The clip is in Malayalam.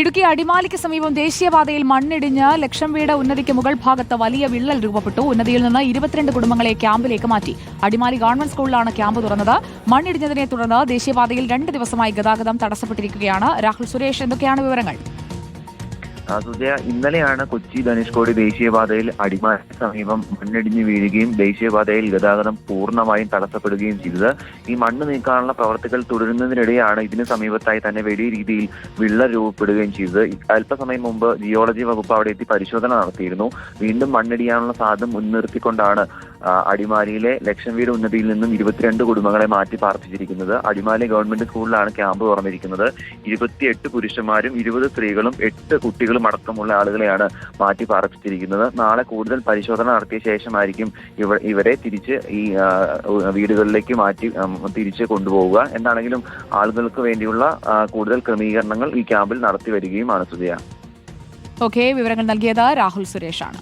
ഇടുക്കി അടിമാലിക്ക് സമീപം ദേശീയപാതയിൽ മണ്ണിടിഞ്ഞ് ലക്ഷം വീട് ഉന്നതിക്ക് മുകൾ ഭാഗത്ത് വലിയ വിള്ളൽ രൂപപ്പെട്ടു. ഉന്നതിയിൽ നിന്ന് ഇരുപത്തിരണ്ട് കുടുംബങ്ങളെ ക്യാമ്പിലേക്ക് മാറ്റി. അടിമാലി ഗവൺമെന്റ് സ്കൂളിലാണ് ക്യാമ്പ് തുറന്നത്. മണ്ണിടിഞ്ഞതിനെ തുടർന്ന് ദേശീയപാതയിൽ രണ്ട് ദിവസമായി ഗതാഗതം തടസ്സപ്പെട്ടിരിക്കുകയാണ്. രാഹുൽ സുരേഷ് എന്തൊക്കെയാണ് വിവരങ്ങൾ? സുജയ ഇന്നലെയാണ് കൊച്ചി ധനുഷ്കോടി ദേശീയപാതയിൽ അടിമാലിക്ക് സമീപം മണ്ണിടിഞ്ഞ് വീഴുകയും ദേശീയപാതയിൽ ഗതാഗതം പൂർണമായും തടസ്സപ്പെടുകയും ചെയ്തത്. ഈ മണ്ണ് നീക്കാനുള്ള പ്രവർത്തികൾ തുടരുന്നതിനിടെയാണ് ഇതിന് സമീപത്തായി തന്നെ വലിയ രീതിയിൽ വിള്ളൽ രൂപപ്പെടുകയും ചെയ്തത്. അല്പസമയം മുമ്പ് ജിയോളജി വകുപ്പ് അവിടെ എത്തി പരിശോധന നടത്തിയിരുന്നു. വീണ്ടും മണ്ണിടിയാനുള്ള സാധ്യത മുൻനിർത്തിക്കൊണ്ടാണ് അടിമാലിയിലെ ലക്ഷം വീട് ഉന്നതിയിൽ നിന്നും ഇരുപത്തിരണ്ട് കുടുംബങ്ങളെ മാറ്റി പാർപ്പിച്ചിരിക്കുന്നത് അടിമാലി ഗവൺമെന്റ് സ്കൂളിലാണ് ക്യാമ്പ് തുറന്നിരിക്കുന്നത്. ഇരുപത്തിയെട്ട് പുരുഷന്മാരും ഇരുപത് സ്ത്രീകളും എട്ട് കുട്ടികളും അടക്കമുള്ള ആളുകളെയാണ് മാറ്റി പാർപ്പിച്ചിരിക്കുന്നത്. നാളെ കൂടുതൽ പരിശോധന നടത്തിയ ശേഷമായിരിക്കും ഇവ ഇവരെ തിരിച്ച് ഈ വീടുകളിലേക്ക് മാറ്റി തിരിച്ച് കൊണ്ടുപോവുക. എന്താണെങ്കിലും ആളുകൾക്ക് വേണ്ടിയുള്ള കൂടുതൽ ക്രമീകരണങ്ങൾ ഈ ക്യാമ്പിൽ നടത്തി വരികയുമാണ് സുജയ. ഓക്കെ വിവരങ്ങൾ നൽകിയത് രാഹുൽ സുരേഷാണ്.